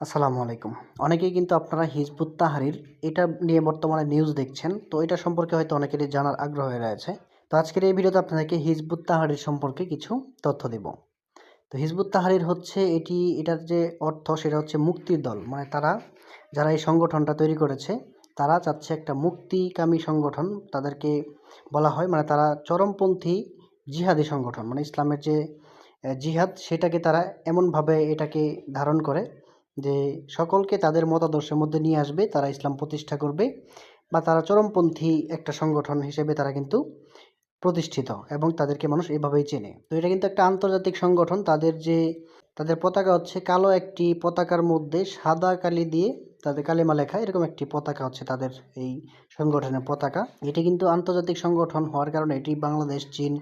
আসসালামু আলাইকুম। অনেকেই কিন্তু আপনারা হিজবুত তাহারির, এটা নিয়ে বর্তমানে নিউজ দেখছেন। তো এটা সম্পর্কে হয়তো অনেকেরই জানার আগ্রহ রয়েছে। তো আজকের এই ভিডিওতে আপনাদেরকে হিজবুত তাহারির সম্পর্কে কিছু তথ্য দেব। তো হিজবুত তাহারির হচ্ছে এটি, এটার যে অর্থ সেটা হচ্ছে মুক্তির দল। মানে তারা, যারা এই সংগঠনটা তৈরি করেছে, তারা চাচ্ছে একটা মুক্তিকামী সংগঠন, তাদেরকে বলা হয়। মানে তারা চরমপন্থী জিহাদি সংগঠন। মানে ইসলামের যে জিহাদ, সেটাকে তারা এমনভাবে এটাকে ধারণ করে যে সকলকে তাদের মতাদর্শের মধ্যে নিয়ে আসবে, তারা ইসলাম প্রতিষ্ঠা করবে বা তারা চরমপন্থী একটা সংগঠন হিসেবে তারা কিন্তু প্রতিষ্ঠিত এবং তাদেরকে মানুষ এভাবেই চেনে। তো এটা কিন্তু একটা আন্তর্জাতিক সংগঠন, তাদের যে তাদের পতাকা হচ্ছে কালো একটি পতাকার মধ্যে সাদা কালি দিয়ে তাদের কালিমা লেখা, এরকম একটি পতাকা হচ্ছে তাদের এই সংগঠনের পতাকা। এটি কিন্তু আন্তর্জাতিক সংগঠন হওয়ার কারণে এটি বাংলাদেশ, চীন,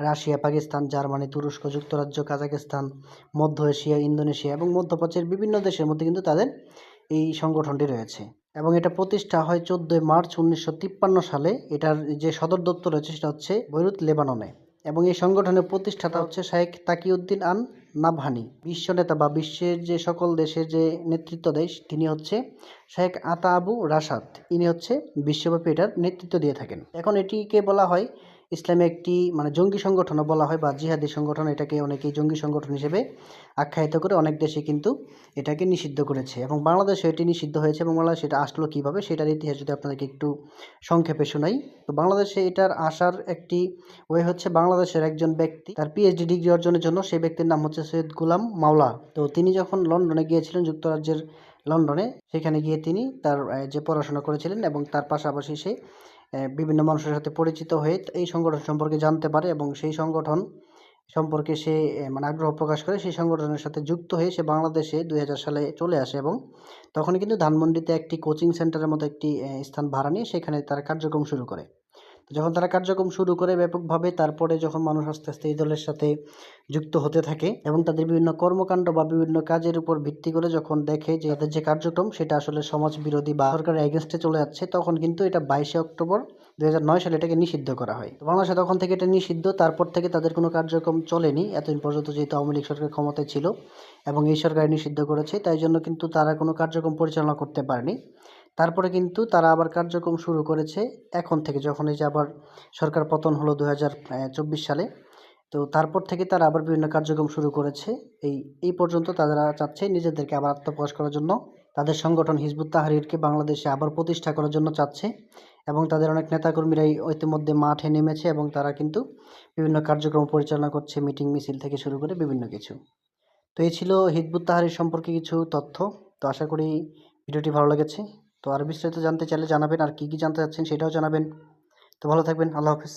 রাশিয়া, পাকিস্তান, জার্মানি, তুরস্ক, যুক্তরাজ্য কাজাকিস্তান মধ্য এশিয়া, ইন্দোনেশিয়া এবং মধ্যপ্রাচ্যের বিভিন্ন দেশের মধ্যে কিন্তু তাদের এই সংগঠনটি রয়েছে। এবং এটা প্রতিষ্ঠা হয় চোদ্দোই মার্চ উনিশশো তিপ্পান্ন সালে। এটার যে সদর দপ্তর রয়েছে সেটা হচ্ছে বৈরুত, লেবাননে। এবং এই সংগঠনের প্রতিষ্ঠাতা হচ্ছে শাহেখ তাকিউদ্দিন আন নাভানি বিশ্ব নেতা বা বিশ্বের যে সকল দেশের যে নেতৃত্ব দেশ, তিনি হচ্ছে শেখ আতা আবু রাশাদ। ইনি হচ্ছে বিশ্বব্যাপী এটার নেতৃত্ব দিয়ে থাকেন। এখন এটিকে বলা হয় ইসলামী একটি মানে জঙ্গি সংগঠনও বলা হয় বা জিহাদি সংগঠন, এটাকে অনেকেই জঙ্গি সংগঠন হিসেবে আখ্যায়িত করে অনেক দেশে কিন্তু এটাকে নিষিদ্ধ করেছে এবং বাংলাদেশে এটি নিষিদ্ধ হয়েছে এবং বাংলাদেশে এটা আসলো কীভাবে সেটার ইতিহাস যদি আপনাদেরকে একটু সংক্ষেপে শোনাই। তো বাংলাদেশে এটার আসার একটি ওয়ে হচ্ছে বাংলাদেশের একজন ব্যক্তি, তার পিএইচডি ডিগ্রি অর্জনের জন্য সেই ব্যক্তির নাম হচ্ছে সৈয়দ গুলাম মাওলা। তো তিনি যখন লন্ডনে গিয়েছিলেন, যুক্তরাজ্যের লন্ডনে, সেখানে গিয়ে তিনি তার যে পড়াশোনা করেছিলেন এবং তার পাশাপাশি সে বিভিন্ন মানুষের সাথে পরিচিত হয়ে এই সংগঠন সম্পর্কে জানতে পারে এবং সেই সংগঠন সম্পর্কে সে মানে আগ্রহ প্রকাশ করে, সেই সংগঠনের সাথে যুক্ত হয়ে সে বাংলাদেশে দুই হাজার সালে চলে আসে এবং তখন কিন্তু ধানমন্ডিতে একটি কোচিং সেন্টারের মতো একটি স্থান ভাড়া নিয়ে সেখানে তার কার্যক্রম শুরু করে। যখন তারা কার্যক্রম শুরু করে ব্যাপকভাবে, তারপরে যখন মানুষ আস্তে আস্তে এই দলের সাথে যুক্ত হতে থাকে এবং তাদের বিভিন্ন কর্মকাণ্ড বা বিভিন্ন কাজের উপর ভিত্তি করে যখন দেখে যে তাদের যে কার্যক্রম, সেটা আসলে সমাজ বিরোধী বা সরকারের এগেনস্টে চলে যাচ্ছে, তখন কিন্তু এটা বাইশে অক্টোবর দু হাজার নয় সালে এটাকে নিষিদ্ধ করা হয়। বাংলাদেশে তখন থেকে এটা নিষিদ্ধ, তারপর থেকে তাদের কোনো কার্যক্রম চলেনি। এতদিন পর্যন্ত যেহেতু আওয়ামী লীগ সরকার ক্ষমতায় ছিল এবং এই সরকার নিষিদ্ধ করেছে, তাই জন্য কিন্তু তারা কোনো কার্যক্রম পরিচালনা করতে পারেনি। তারপরে কিন্তু তারা আবার কার্যক্রম শুরু করেছে এখন থেকে যখন এই যে আবার সরকার পতন হলো দু সালে। তো তারপর থেকে তারা আবার বিভিন্ন কার্যক্রম শুরু করেছে। এই এই পর্যন্ত তারা চাচ্ছে নিজেদেরকে আবার আত্মপ্রকাশ করার জন্য। তাদের সংগঠন হিজবুত তাহারিরকে বাংলাদেশে আবার প্রতিষ্ঠা করার জন্য চাচ্ছে এবং তাদের অনেক নেতাকর্মীরাই ইতিমধ্যে মাঠে নেমেছে এবং তারা কিন্তু বিভিন্ন কার্যক্রম পরিচালনা করছে, মিটিং মিছিল থেকে শুরু করে বিভিন্ন কিছু। তো এই ছিল হিজবুত তাহারির সম্পর্কে কিছু তথ্য। তো আশা করি ভিডিওটি ভালো লেগেছে। তো আর বিস্তারিত জানতে চাইলে জানাবেন আর কী কী জানতে চাচ্ছেন সেটাও জানাবেন। তো ভালো থাকবেন, আল্লাহ হাফিজ।